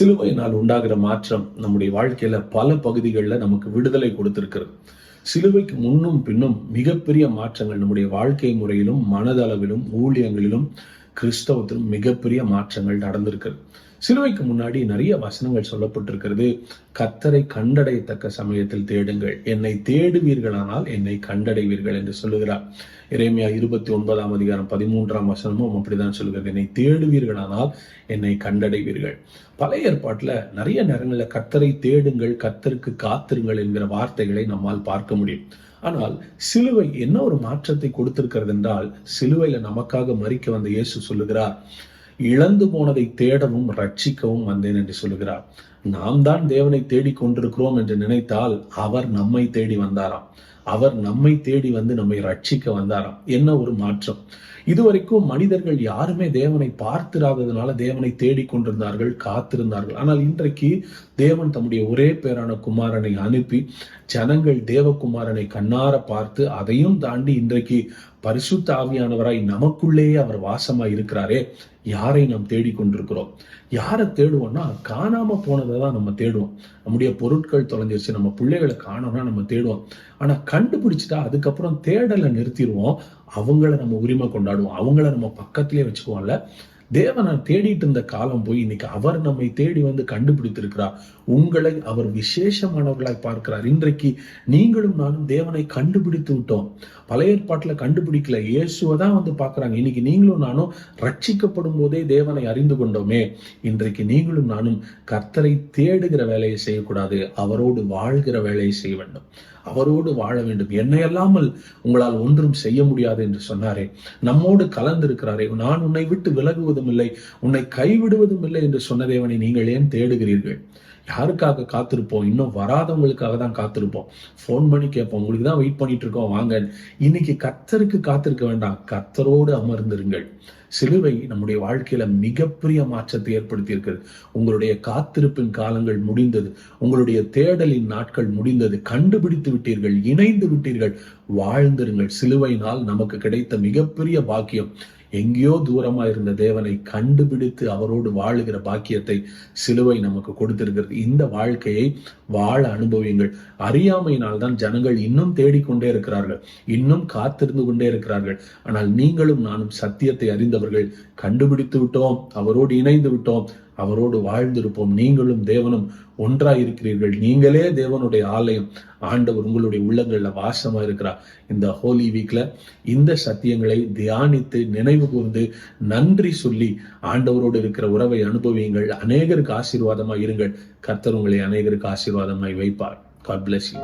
சிலுவையினால் உண்டாகிற மாற்றம் நம்முடைய வாழ்க்கையில பல பகுதிகளில் நமக்கு விடுதலை கொடுத்திருக்கிறது. சிலுவைக்கு முன்னும் பின்னும் மிகப்பெரிய மாற்றங்கள் நம்முடைய வாழ்க்கை முறையிலும் மனதளவிலும் ஊழியங்களிலும் கிறிஸ்தவத்திலும் மிகப்பெரிய மாற்றங்கள் நடந்திருக்கிறது. சிலுவைக்கு முன்னாடி நிறைய வசனங்கள் சொல்லப்பட்டிருக்கிறது. கத்தரை கண்டடையத்தக்க சமயத்தில் தேடுங்கள். என்னை தேடுவீர்களானால் என்னை கண்டடைவீர்கள் என்று சொல்லுகிறார். இறைமையா இருபத்தி ஒன்பதாம் அதிகாரம் பதிமூன்றாம் வசனமும் அப்படிதான் சொல்லுகிறது. என்னை தேடுவீர்களானால் என்னை கண்டடைவீர்கள். பழைய ஏற்பாட்டுல நிறைய நேரங்களில் கத்தரை தேடுங்கள் கத்தருக்கு காத்திருங்கள் என்கிற வார்த்தைகளை நம்மால் பார்க்க முடியும். ஆனால் சிலுவை என்ன ஒரு மாற்றத்தை கொடுத்திருக்கிறது என்றால் சிலுவையில நமக்காக மறிக்க வந்த இயேசு சொல்லுகிறார். இழந்து போனதை தேடவும் ரட்சிக்கவும் வந்தேன் என்று சொல்லுகிறார். நாம் தான் தேவனை தேடிக் கொண்டிருக்கிறோம் என்று நினைத்தால் அவர் நம்மை தேடி வந்தாராம். அவர் நம்மை தேடி வந்து நம்மை ரட்சிக்க வந்தாராம். என்ன ஒரு மாற்றம். இதுவரைக்கும் மனிதர்கள் யாருமே தேவனை பார்த்திராததுனால தேவனை தேடிக் கொண்டிருந்தார்கள் காத்திருந்தார்கள். ஆனால் இன்றைக்கு தேவன் தம்முடைய ஒரே பேரான குமாரனை அனுப்பி ஜனங்கள் தேவகுமாரனை கண்ணார பார்த்து அதையும் தாண்டி இன்றைக்கு பரிசுத்த ஆவியானவராய் நமக்குள்ளேயே அவர் வாசமாய் இருக்கிறாரே. யாரை நாம் தேடிக்கொண்டிருக்கிறோம் யாரை தேடுவோம்னா காணாம போனதை தான் நம்ம தேடுவோம். நம்முடைய பொருட்கள் தொலைஞ்சிருச்சு நம்ம பிள்ளைகளை காணோம்னா நம்ம தேடுவோம். ஆனா கண்டுபிடிச்சிட்டா அதுக்கப்புறம் தேடலை நிறுத்திடுவோம். அவங்கள நம்ம உரிமை கொண்டாடுவோம். அவங்கள நம்ம பக்கத்திலே வச்சுக்குவோம்ல தேவனை தேடிட்டு இருந்த காலம் போய் இன்னைக்கு அவர் நம்மை தேடி வந்து கண்டுபிடித்திருக்கிறார் உங்களை அவர் விசேஷமானவர்களாய் பார்க்கிறார். இன்றைக்கு நீங்களும் நானும் தேவனை கண்டுபிடித்து விட்டோம். பழைய ஏற்பாட்டில் கண்டுபிடிக்கல. இயேசுவை தான் வந்து பார்க்குறாங்க. இன்னைக்கு நீங்களும் நானும் ரட்சிக்கப்படும் போதே தேவனை அறிந்து கொண்டோமே. இன்றைக்கு நீங்களும் நானும் கர்த்தரை தேடுகிற வேலையை செய்யக்கூடாது. அவரோடு வாழ்கிற வேலையை செய்ய வேண்டும். அவரோடு வாழ வேண்டும். என்னை அல்லாமல் உங்களால் ஒன்றும் செய்ய முடியாது என்று சொன்னாரே. நம்மோடு கலந்திருக்கிறாரே. நான் உன்னை விட்டு விலகுவதும் இல்லை உன்னை கைவிடுவதும் இல்லை என்று சொன்ன தேவனை நீங்கள் ஏன் தேடுகிறீர்கள்? யாருக்காக காத்திருப்போம்? இன்னும் வராதவங்களுக்காக தான் காத்திருப்போம். ஃபோன் பண்ணி கேட்போம். உங்களுக்கு தான் வெயிட் பண்ணிட்டு இருக்கோம். வாங்க. இன்னைக்கு கத்தருக்கு காத்திருக்க வேண்டாம். கத்தரோடு அமர்ந்திருங்கள். சிலுவை நம்முடைய வாழ்க்கையில மிகப்பெரிய மாற்றத்தை ஏற்படுத்தி இருக்கிறது உங்களுடைய காத்திருப்பின் காலங்கள் முடிந்தது. உங்களுடைய தேடலின் நாட்கள் முடிந்தது. கண்டுபிடித்து விட்டீர்கள் இணைந்து விட்டீர்கள். வாழ்ந்திருங்கள். சிலுவையினால் நமக்கு கிடைத்த மிகப்பெரிய பாக்கியம். எங்கேயோ தூரமா இருந்த தேவனை கண்டுபிடித்து அவரோடு வாழுகிற பாக்கியத்தை சிலுவை நமக்கு கொடுத்திருக்கிறது. இந்த வாழ்க்கையை வாழ அனுபவியுங்கள். அறியாமையினால் தான் ஜனங்கள் இன்னும் தேடிக்கொண்டே இருக்கிறார்கள். இன்னும் காத்திருந்து கொண்டே இருக்கிறார்கள். ஆனால் நீங்களும் நானும் சத்தியத்தை அறிந்தவர்கள். கண்டுபிடித்து விட்டோம். அவரோடு இணைந்து விட்டோம். அவரோடு வாழ்ந்திருப்போம். நீங்களும் தேவனும் ஒன்றா இருக்கிறீர்கள் நீங்களே தேவனுடைய ஆலயம். ஆண்டவர் உங்களுடைய உள்ளங்கள்ல வாசமா இருக்கிறார். இந்த ஹோலி வீக்ல இந்த சத்தியங்களை தியானித்து நினைவு கூர்ந்து நன்றி சொல்லி ஆண்டவரோடு இருக்கிற உறவை அனுபவியுங்கள். அநேகருக்கு ஆசீர்வாதமாய் இருங்கள். கர்த்தர் உங்களை அநேகருக்கு ஆசீர்வாதமாய் வைப்பார். God bless you